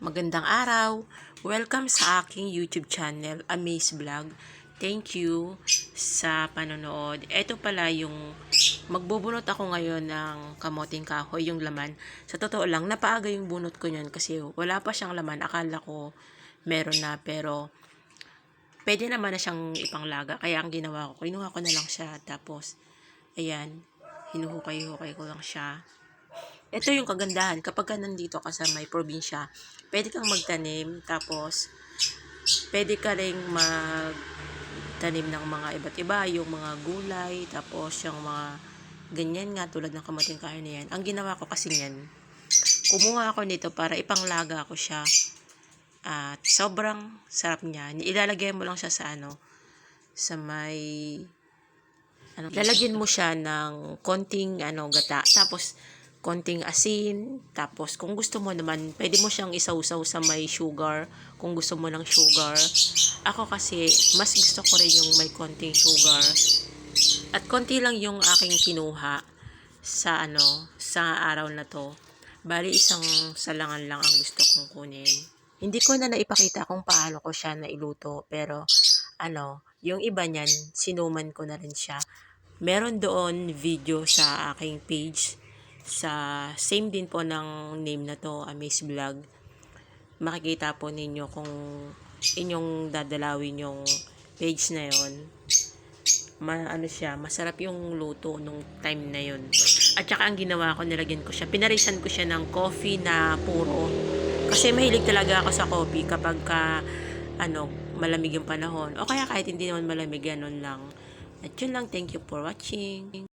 Magandang araw! Welcome sa aking YouTube channel, Amaze Vlog. Thank you sa panonood. Ito pala yung magbubunot ako ngayon ng kamoting kahoy, yung laman. Sa totoo lang, napaaga yung bunot ko niyan kasi wala pa siyang laman. Akala ko meron na pero pwede naman na siyang ipanglaga. Kaya ang ginawa ko, kinuha ko na lang siya. Tapos, ayan, hinuhukay-hukay ko lang siya. Ito yung kagandahan, kapag ka nandito ka sa may probinsya, pwede kang magtanim, tapos pwede ka rin magtanim ng mga iba't iba, yung mga gulay, tapos yung mga ganyan nga tulad ng kamating kahoy na yan. Ang ginawa ko kasi yan, kumuha ako nito para ipanglaga ko siya. At sobrang sarap niya. Ilalagay mo lang siya sa ano, sa may ano, lalagyan mo siya ng konting ano gata tapos konting asin. Tapos kung gusto mo naman pwede mo siyang isawsaw sa may sugar kung gusto mo ng sugar. Ako kasi mas gusto ko rin yung may konting sugar. At konti lang yung aking kinuha sa ano sa araw na to. Bali isang salangan lang ang gusto kong kunin. Hindi ko na naipakita kung paano ko siya nailuto pero ano yung iba niyan sinuman ko na rin siya. Meron doon video sa aking page sa same din po ng name na to, Amaze Vlog. Makikita po ninyo kung inyong dadalawin yung page na yon. Ma, ano siya, masarap yung luto nung time na yon. At saka ang ginawa ko, nilagyan ko siya, pinarisan ko siya ng coffee na puro. Kasi mahilig talaga ako sa coffee kapag ka, ano, malamig yung panahon. O kaya kahit hindi naman malamig, ganun lang. At yun lang, thank you for watching.